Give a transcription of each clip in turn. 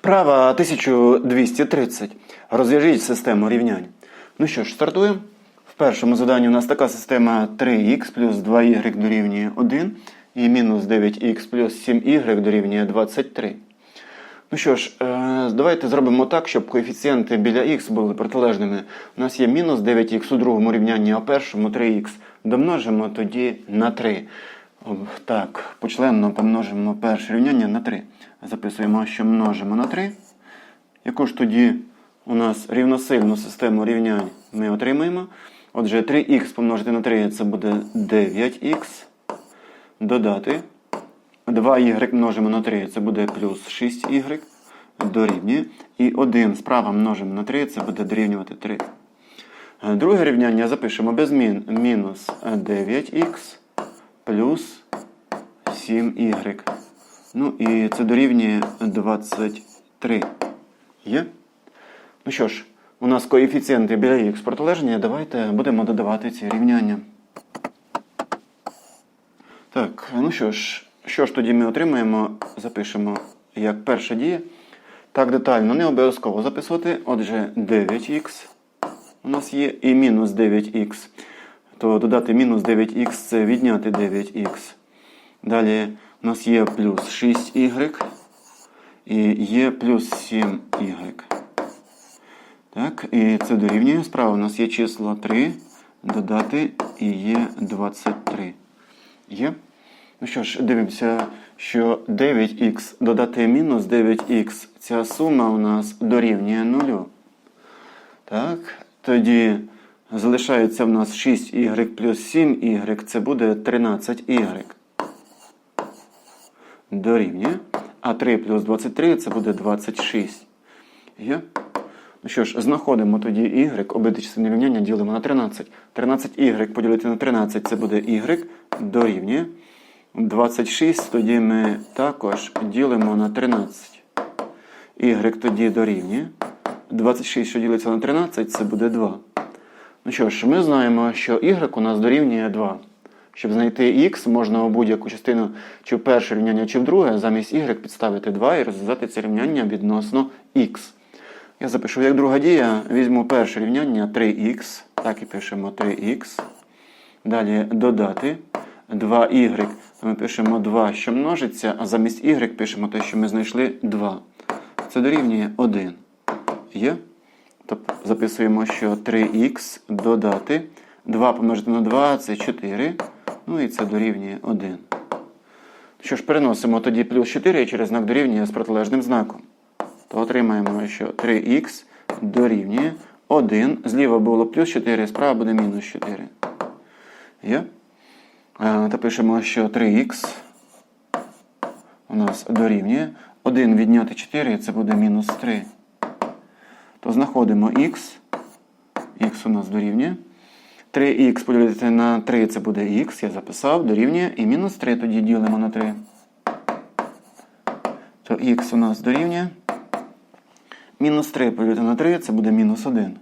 Вправа 1230. Розв'яжіть систему рівнянь. Ну що ж, стартуємо. В першому заданні у нас така система 3х плюс 2y дорівнює 1 і мінус 9х плюс 7y дорівнює 23. Ну що ж, е, давайте зробимо так, щоб коефіцієнти біля х були протилежними. У нас є мінус 9х у другому рівнянні, а першому 3х. Домножимо тоді на 3. Так, почленно помножимо перше рівняння на 3. Записуємо, що множимо на 3. Яку ж тоді у нас рівносильну систему рівнянь ми отримаємо? Отже, 3х помножити на 3 це буде 9х. Додати 2y множимо на 3, це буде плюс 6y дорівнює. І 1 справа множимо на 3, це буде дорівнювати 3. Е, Друге рівняння запишемо без змін. Мінус 9х плюс 7y. Ну і це дорівнює 23. Є? Ну що ж, у нас коефіцієнти біля х протилежні. Давайте будемо додавати ці рівняння. Так, ну що ж, що ж тоді ми отримаємо? Запишемо як перша дія. Так детально не обов'язково записувати. Отже, 9х у нас є і мінус 9х. То додати мінус 9х це відняти 9х. Далі у нас є плюс 6y і є плюс 7y. Так, і це дорівнює. Справа у нас є число 3, додати і є 23. Є? Ну що ж, дивимося, що 9х додати мінус 9х, ця сума у нас дорівнює 0. Так, тоді залишається в нас 6y плюс 7y, це буде 13y. Дорівнює. А 3 плюс 23 це буде 26. Є? Ну що ж, знаходимо тоді y, обидві частини рівняння ділимо на 13. 13y поділити на 13 це буде y дорівнює. 26 тоді ми також ділимо на 13. Y тоді дорівнює. 26, що ділиться на 13, це буде 2. Ну що ж, ми знаємо, що y у нас дорівнює 2. Щоб знайти x, можна у будь-яку частину чи в перше рівняння, чи в друге, замість y підставити 2 і розв'язати це рівняння відносно x. Я запишу як друга дія, візьму перше рівняння 3х. Так і пишемо 3х. Далі додати 2y. Ми пишемо 2, що множиться, а замість y пишемо те, що ми знайшли 2. Це дорівнює 1. Є? Тобто записуємо, що 3х додати. 2 помножити на 2 це 4. Ну і це дорівнює 1. Що ж, переносимо тоді плюс 4 через знак дорівнює з протилежним знаком. То отримаємо, що 3х дорівнює 1. Зліва було плюс 4, справа буде мінус 4. Є? Та пишемо, що 3х у нас дорівнює. 1 відняти 4 це буде мінус 3. То знаходимо х. Х у нас дорівнює. 3х поділити на 3 це буде х, я записав, дорівнює. І мінус 3 тоді ділимо на 3. То х у нас дорівнює. Мінус 3 поділити на 3 це буде мінус 1.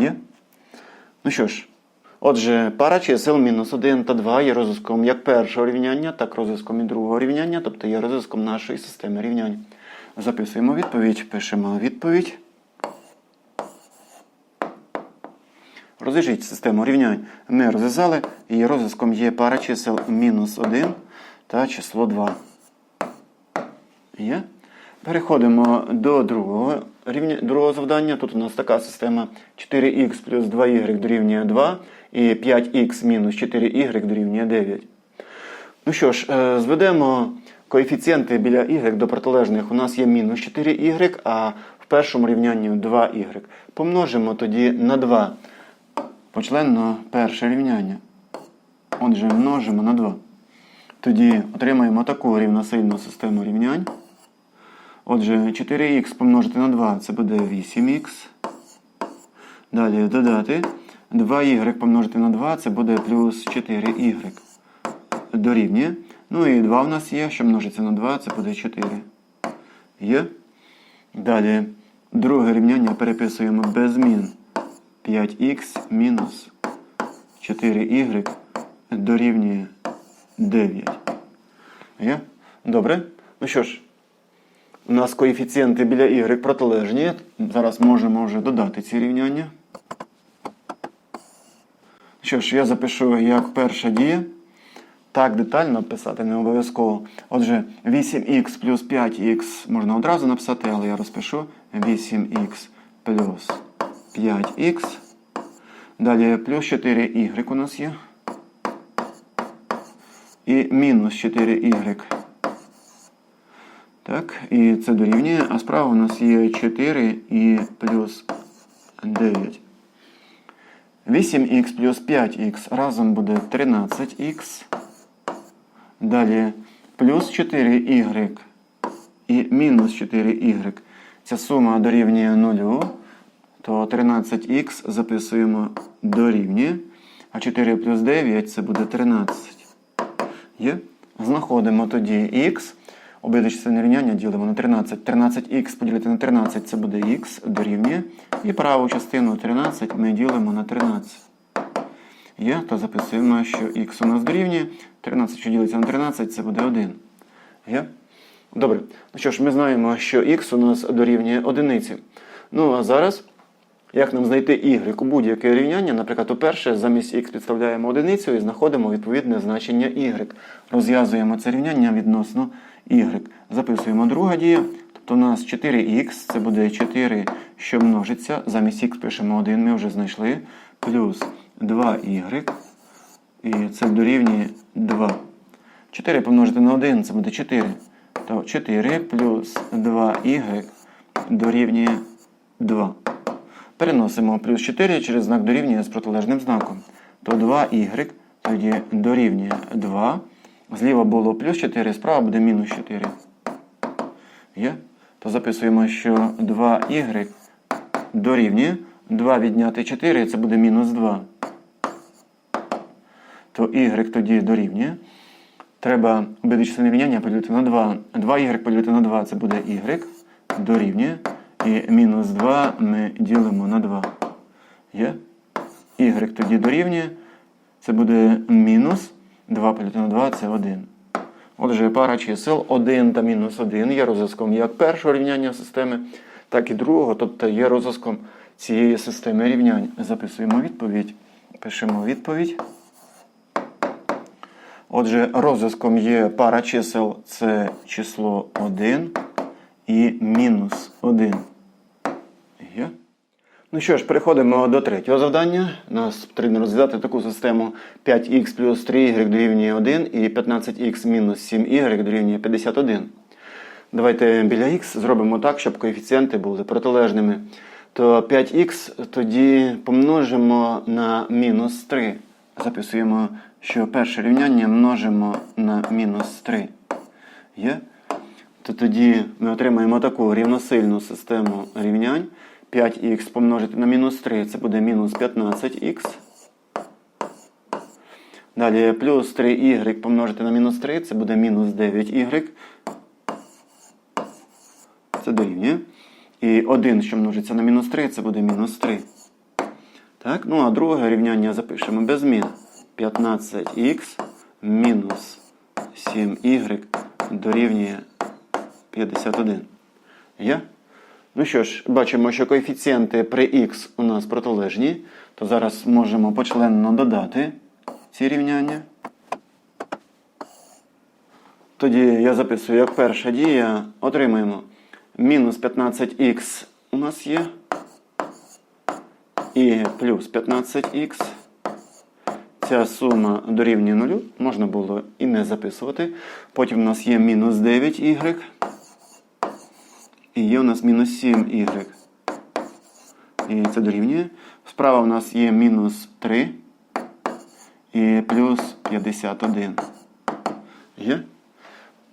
Є? Ну що ж, отже, пара чисел мінус 1 та 2 є розв'язком як першого рівняння, так розв'язком і другого рівняння, тобто є розв'язком нашої системи рівнянь. Записуємо відповідь, пишемо відповідь. Розв'яжіть систему рівнянь. Ми розв'язали, і розв'язком є пара чисел мінус 1 та число 2. Є? Переходимо до другого рівня, другого завдання. Тут у нас така система 4х плюс 2y дорівнює 2 і 5х мінус 4y дорівнює 9. Ну що ж, е, зведемо коефіцієнти біля y до протилежних. У нас є мінус 4y, а в першому рівнянні 2y. Помножимо тоді на 2. Почленно перше рівняння. Отже, множимо на 2. Тоді отримаємо таку рівносильну систему рівнянь. Отже, 4х помножити на 2 це буде 8х. Далі додати. 2y помножити на 2 це буде плюс 4y. Дорівнює. Ну і 2 в нас є, що множиться на 2, це буде 4. Є. Далі друге рівняння переписуємо без змін. 5х мінус 4y дорівнює 9. Є? Добре. Ну що ж, У нас коефіцієнти біля y протилежні. Зараз можемо вже додати ці рівняння. Що ж, я запишу як перша дія. Так детально писати не обов'язково. Отже, 8х плюс 5х можна одразу написати, але я розпишу 8х плюс 5х. Далі плюс 4y у нас є. І мінус 4y. Так, і це дорівнює, а справа у нас є 4 і плюс 9. 8х плюс 5х разом буде 13х. Далі плюс 4y і мінус 4y. Ця сума дорівнює 0, то 13х записуємо дорівнює. А 4 плюс 9 це буде 13. Є? Знаходимо тоді х. Обидві частини рівняння ділимо на 13. 13х поділити на 13 це буде х дорівнює. І праву частину 13 ми ділимо на 13. Є, то записуємо, що х у нас дорівнює. 13, що ділиться на 13, це буде 1. Є? Добре. Ну що ж, ми знаємо, що х у нас дорівнює одиниці. Ну, а зараз, як нам знайти y у будь-яке рівняння, наприклад, уперше замість х підставляємо одиницю і знаходимо відповідне значення y. Розв'язуємо це рівняння відносно y. Записуємо друга дія. Тобто у нас 4х, це буде 4, що множиться. Замість х пишемо 1, ми вже знайшли. Плюс 2y. І це дорівнює 2. 4 помножити на 1 це буде 4. То 4 плюс 2y дорівнює 2. Переносимо плюс 4 через знак дорівнює з протилежним знаком. То 2y тоді дорівнює 2. Зліва було плюс 4, справа буде мінус 4. Є? То записуємо, що 2y дорівнює 2 відняти 4, це буде мінус 2 то y тоді дорівнює. Треба обидві частини рівняння поділити на 2. 2y поділити на 2 це буде y дорівнює. І мінус 2 ми ділимо на 2. Є? y тоді дорівнює. Це буде мінус 2 поділити на 2 це 1. Отже, пара чисел 1 та мінус 1 є розв'язком як першого рівняння системи, так і другого, тобто є розв'язком цієї системи рівнянь. Записуємо відповідь. Пишемо відповідь. Отже, розв'язком є пара чисел це число 1 і мінус 1. Є? Ну що ж, переходимо до третього завдання. Нас потрібно розв'язати таку систему 5х плюс 3y дорівнює 1 і 15х мінус 7y дорівнює 51. Давайте біля х зробимо так, щоб коефіцієнти були протилежними. То 5х тоді помножимо на мінус 3. Записуємо, що перше рівняння множимо на мінус 3. Є? То тоді ми отримаємо таку рівносильну систему рівнянь. 5х помножити на мінус 3 це буде мінус 15х. Далі плюс 3y помножити на мінус 3 це буде мінус 9y. Це дорівнює. І 1, що множиться на мінус 3, це буде мінус 3. Так, ну а друге рівняння запишемо без змін. 15х мінус 7y дорівнює 51. Є? Ну що ж, бачимо, що коефіцієнти при х у нас протилежні, то зараз можемо почленно додати ці рівняння. Тоді я записую як перша дія, отримаємо мінус 15х у нас є. І плюс 15х. Ця сума дорівнює нулю, можна було і не записувати. Потім у нас є мінус 9y. І є у нас мінус 7y. І це дорівнює. Справа у нас є мінус 3 і плюс 51. Є?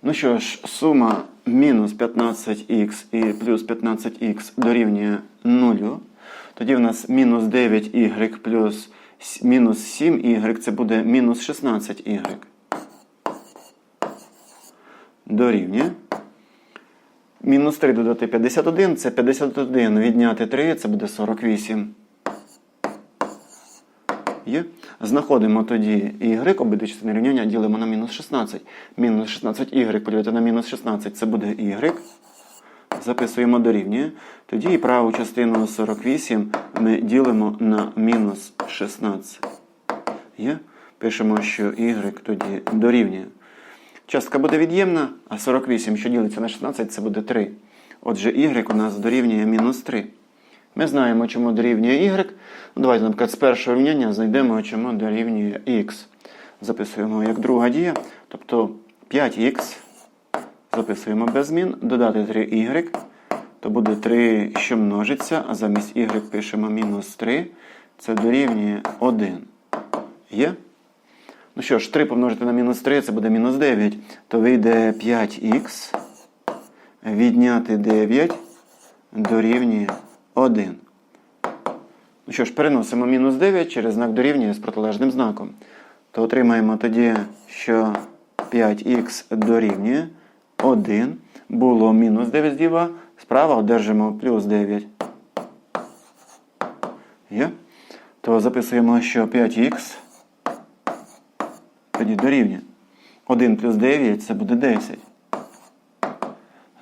Ну що ж, сума мінус 15х і плюс 15х дорівнює 0. Тоді в нас мінус 9y плюс мінус 7y це буде мінус 16y. Дорівнює. Мінус 3 додати 51 це 51. Відняти 3 це буде 48. Є. Знаходимо тоді y, обидві частини рівняння ділимо на мінус 16. Мінус 16y поділити на мінус 16 це буде y. записуємо дорівнює. Тоді і праву частину 48 ми ділимо на мінус 16. Є? Пишемо, що y тоді дорівнює. Частка буде від'ємна, а 48, що ділиться на 16, це буде 3. Отже, y у нас дорівнює мінус 3. Ми знаємо, чому дорівнює y. Ну, давайте, наприклад, з першого рівняння знайдемо, чому дорівнює x. Записуємо як друга дія. Тобто 5х записуємо без змін, додати 3y, то буде 3, що множиться, а замість y пишемо мінус 3. Це дорівнює 1. Є? Ну що ж, 3 помножити на мінус 3, це буде мінус 9. То вийде 5х. Відняти 9 дорівнює 1. Ну що ж, переносимо мінус 9 через знак дорівнює з протилежним знаком. То отримаємо тоді, що 5х дорівнює 1. Було мінус 9 зліва, справа одержимо плюс 9. Є? То записуємо, що 5х тоді дорівнює. 1 плюс 9 це буде 10.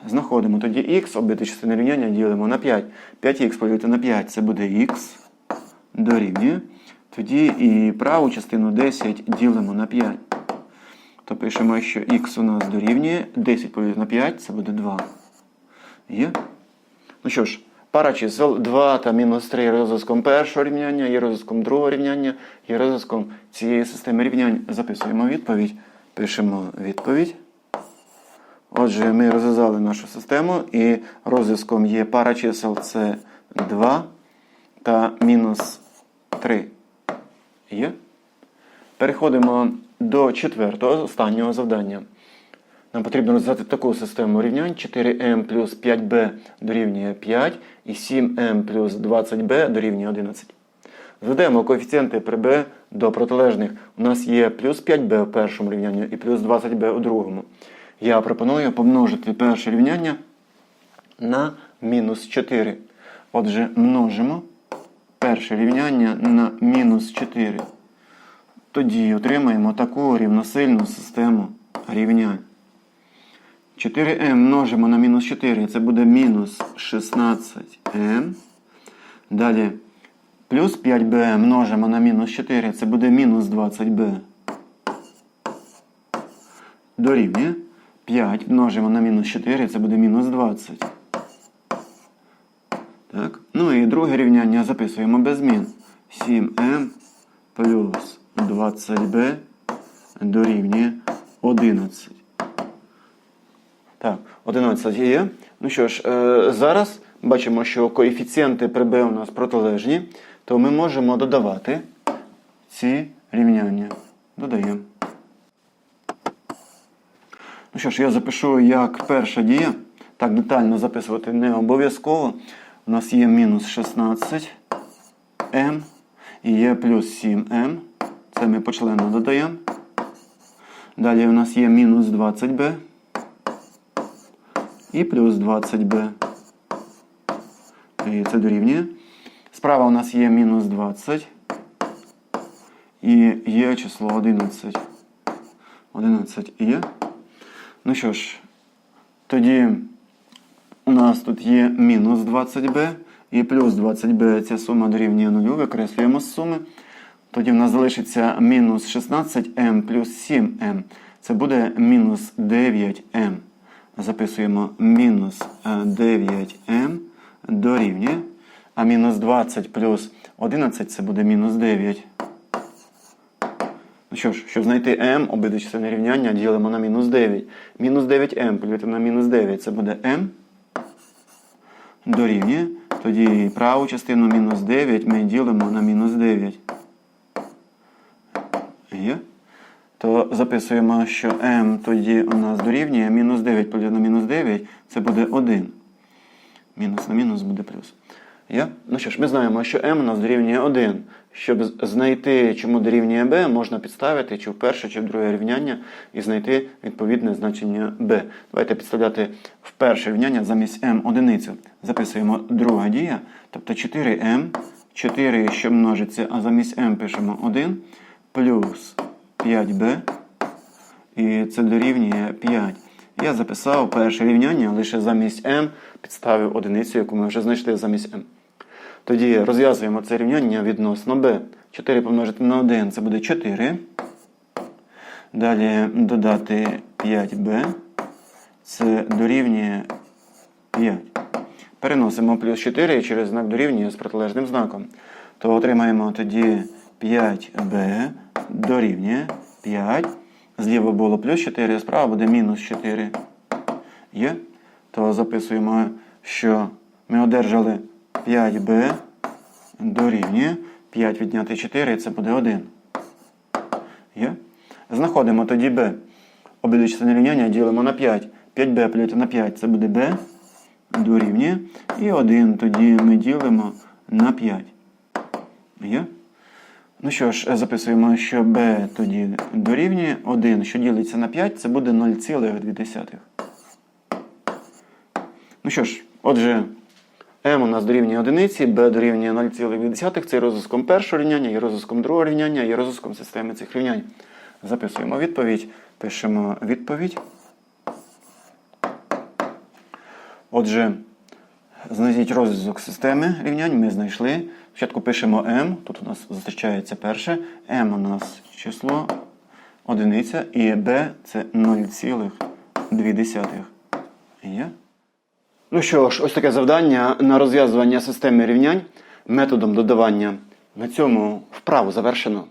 Знаходимо тоді х, обидві частини рівняння ділимо на 5. 5х поділити на 5 це буде х дорівнює. Тоді і праву частину 10 ділимо на 5. То пишемо, що х у нас дорівнює 10 поділити на 5 це буде 2. Є? Ну що ж, пара чисел 2 та мінус 3 є розв'язком першого рівняння, є розв'язком другого рівняння, є розв'язком цієї системи рівнянь. Записуємо відповідь. Пишемо відповідь. Отже, ми розв'язали нашу систему і розв'язком є пара чисел це 2 та мінус 3. Є? Переходимо до четвертого, останнього завдання. Нам потрібно розв'язати таку систему рівнянь 4m плюс 5b дорівнює 5 і 7m плюс 20b дорівнює 11. Зведемо коефіцієнти при b до протилежних. У нас є плюс 5b в першому рівнянні і плюс 20b у другому. Я пропоную помножити перше рівняння на мінус 4. Отже, множимо перше рівняння на мінус 4. Тоді отримаємо таку рівносильну систему рівнянь. 4m множимо на мінус 4, це буде мінус 16m. Далі плюс 5b множимо на мінус 4, це буде мінус 20b. Дорівнює. 5 множимо на мінус 4, це буде мінус 20. Так. Ну і друге рівняння записуємо без змін. 7m плюс 20b дорівнює 11. Так, 11 є. Ну що ж, е, зараз бачимо, що коефіцієнти b у нас протилежні, то ми можемо додавати ці рівняння. Додаємо. Ну що ж, я запишу як перша дія. Так, детально записувати не обов'язково. У нас є мінус 16m і є плюс 7m. Це ми почленно додаємо. Далі у нас є мінус 20b і плюс 20b. І це дорівнює. Справа у нас є мінус 20 і є число 11. 11 є. Ну що ж, тоді у нас тут є мінус 20b і плюс 20b. Ця сума дорівнює 0. Викреслюємо з суми. Тоді в нас залишиться мінус 16m плюс 7m. Це буде мінус 9m. Записуємо мінус 9m дорівнює. А мінус 20 плюс 11 це буде мінус 9. Ну що ж, щоб знайти m, обидві частини рівняння ділимо на мінус 9. Мінус 9m поділити на мінус 9 це буде m. Дорівнює. Тоді праву частину мінус 9 ми ділимо на мінус 9. Є. То записуємо, що m тоді у нас дорівнює мінус 9 поділити на мінус 9 це буде 1. Мінус на мінус буде плюс. Є? Ну що ж, ми знаємо, що m у нас дорівнює 1. Щоб знайти, чому дорівнює b, можна підставити чи в перше, чи в друге рівняння і знайти відповідне значення b. Давайте підставляти в перше рівняння замість m одиницю. Записуємо друга дія, тобто 4m, 4, що множиться, а замість m пишемо 1, плюс 5b, і це дорівнює 5. Я записав перше рівняння, лише замість m підставив одиницю, яку ми вже знайшли замість m. Тоді розв'язуємо це рівняння відносно b. 4 помножити на 1 це буде 4. Далі додати 5b. Це дорівнює 5. Переносимо плюс 4 через знак дорівнює з протилежним знаком. То отримаємо тоді 5b дорівнює 5. Зліва було плюс 4, справа буде мінус 4. Є? То записуємо, що ми одержали 5b дорівнює 5 відняти 4, і це буде 1. Є? Знаходимо тоді b. Обидві частини рівняння ділимо на 5. 5b поділити на 5 це буде b дорівнює. І 1 тоді ми ділимо на 5. Є? Ну що ж, записуємо, що b тоді дорівнює 1, що ділиться на 5, це буде 0,2. Ну що ж, отже, m у нас дорівнює одиниці, b дорівнює 0,2. Це є розв'язком першого рівняння, є розв'язком другого рівняння, є розв'язком системи цих рівнянь. Записуємо відповідь, пишемо відповідь. Отже, знайдіть розв'язок системи рівнянь, ми знайшли. Спочатку пишемо m, тут у нас зустрічається перше. m у нас число одиниця і b це 0,2. Є? Ну що ж, ось таке завдання на розв'язування системи рівнянь методом додавання. На цьому вправу завершено.